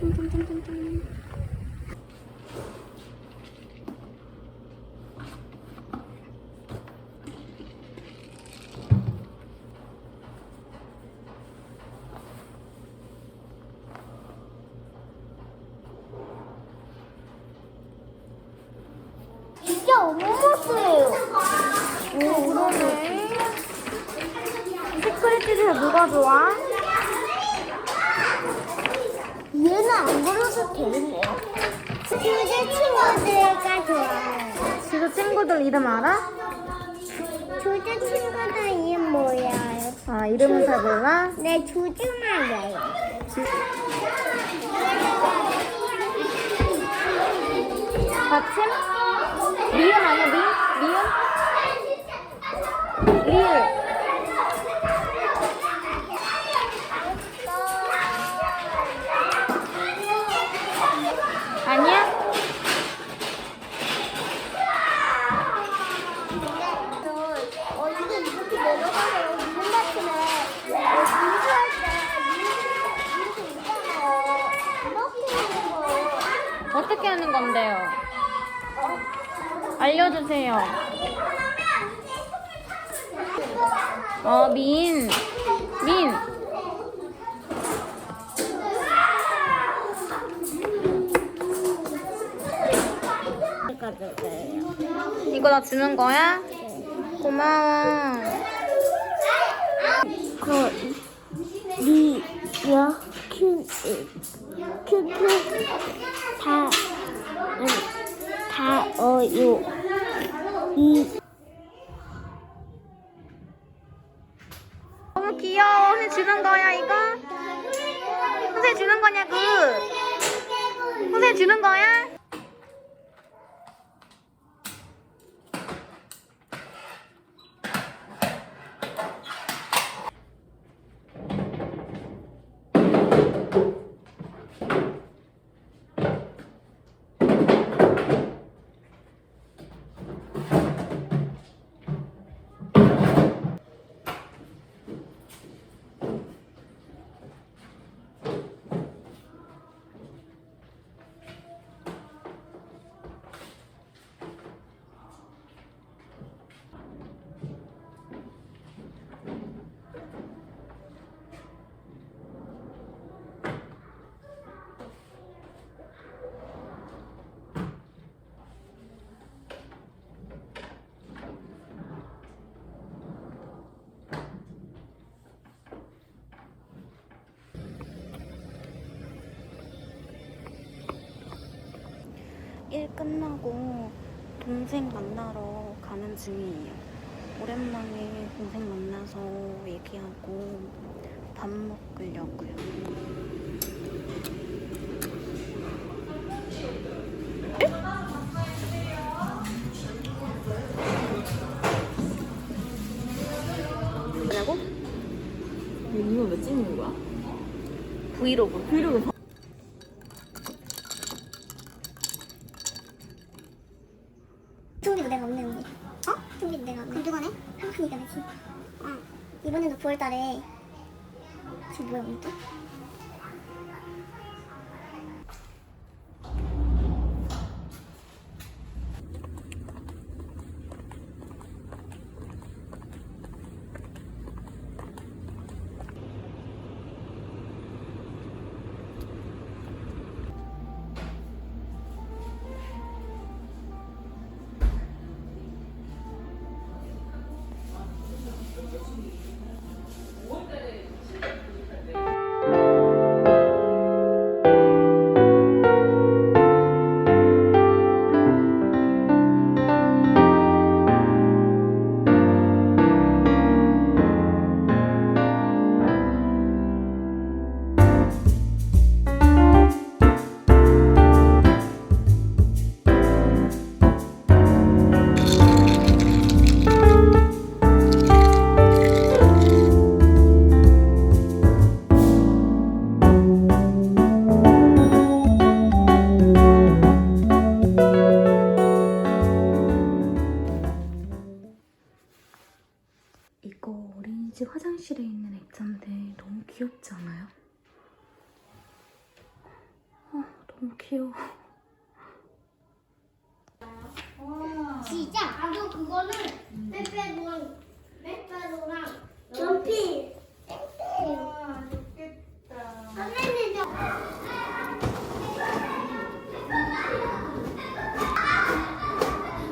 뚱뚱뚱뚱뚱. 진짜 어머머스예요. 오, 그러네. 색깔 찌를 뭐가 좋아? 안 걸어도 되겠네요. 주제 친구들과 좋아요. 지수 친구들 이름 알아? 주제 친구들 이름 뭐예요? 아, 이름은 잘 몰라? 네, 해요. 받침? 미음 아니야, 미? 미음? 리을. 아니야? 어디서 이렇게 내려가면 무슨 같으면 공부할 때 이렇게 있잖아요. 이렇게 있는 거. 어떻게 하는 건데요? 알려주세요. 어, 민. 민. 이거 나 주는 거야? 고마워. 그, 리, 여, 큐, 큐, 큐, 다, 어, 요, 이, 너무 귀여워. 선생 주는 거야, 이거? 선생 주는 거냐고? 선생 주는 거야? 끝나고 동생 만나러 가는 중이에요. 오랜만에 동생 만나서 얘기하고 밥 먹으려고요. 뭐냐고? 이거 왜 찍는 거야? 브이로그. 브이로그 종이도 내가 없네, 언니. 어? 종이도 내가 없네. 그럼 누가 내? 한판이가 내지. 어. 이번에도 9월 달에. 지금 뭐야, 오늘 또? 귀엽지 않아요? 어, 너무 귀여워. 시작! 나도 그거는 빼빼고